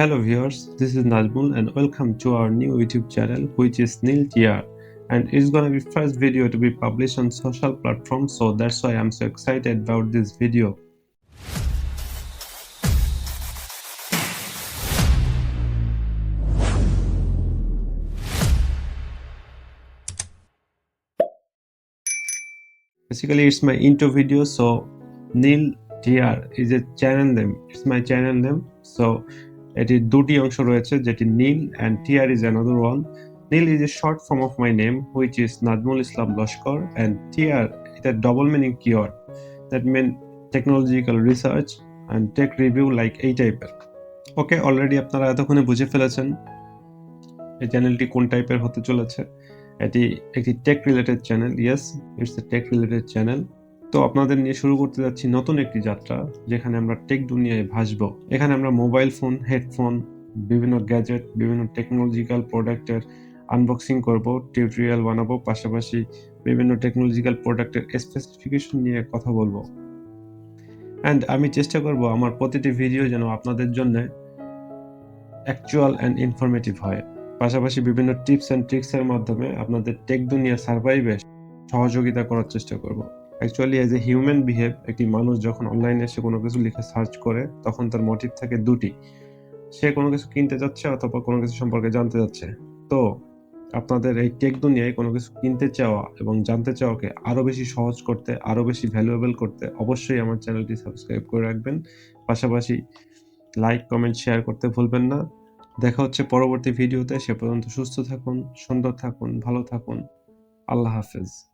Hello viewers, this is Najmul and welcome to our new YouTube channel which is Nil TR and it's gonna be first video to be published on social platforms so that's why I'm so excited about this video. Basically it's my intro video so Nil TR is a channel name. It's my channel name. So এটির দুটি অংশ রয়েছে, যেটি Neel and TR is another one Neel is a short form of my name which is Nazmul Islam Laskar and TR এটা double meaning cure that mean technological research and tech review like এই টাইপের okay already আপনারা এতক্ষণে বুঝে ফেলেছেন এই চ্যানেলটি কোন টাইপের হতে চলেছে। এটি একটি tech related channel yes it's a tech related channel তো আপনাদের নিয়ে শুরু করতে যাচ্ছি নতুন একটি যাত্রা, যেখানে আমরা টেক দুনিয়ায় ভাসবো। এখানে আমরা মোবাইল ফোন, হেডফোন, বিভিন্ন গ্যাজেট, বিভিন্ন টেকনোলজিক্যাল প্রোডাক্টের আনবক্সিং করব, টিউটোরিয়াল বানাবো, পাশাপাশি বিভিন্ন টেকনোলজিক্যাল প্রোডাক্টের স্পেসিফিকেশন নিয়ে কথা বলব। অ্যান্ড আমি চেষ্টা করব আমার প্রতিটি ভিডিও যেন আপনাদের জন্য অ্যাকচুয়াল অ্যান্ড ইনফরমেটিভ হয়। পাশাপাশি বিভিন্ন টিপস অ্যান্ড ট্রিক্সের মাধ্যমে আপনাদের টেক দুনিয়া সার্ভাইভে সহযোগিতা করার চেষ্টা করব। Actually as a human behave একটি মানুষ যখন অনলাইনে এসে কোনো কিছু লিখে সার্চ করে, তখন তার মোটিভ থাকে দুটি। সে কোনো কিছু কিনতে যাচ্ছে অথবা কোনো কিছু সম্পর্কে জানতে যাচ্ছে। তো, আপনাদের এই টেক দুনিয়ায় কোনো কিছু কিনতে চাওয়া এবং জানতে চাওয়াকে আরও বেশি সহজ করতে আরও বেশি ভ্যালুয়েবল করতে অবশ্যই আমার চ্যানেলটি সাবস্ক্রাইব করে রাখবেন। পাশাপাশি লাইক কমেন্ট শেয়ার করতে ভুলবেন না। দেখা হচ্ছে পরবর্তী ভিডিওতে সে পর্যন্ত সুস্থ থাকুন, সুন্দর থাকুন, ভালো থাকুন। আল্লাহ হাফেজ।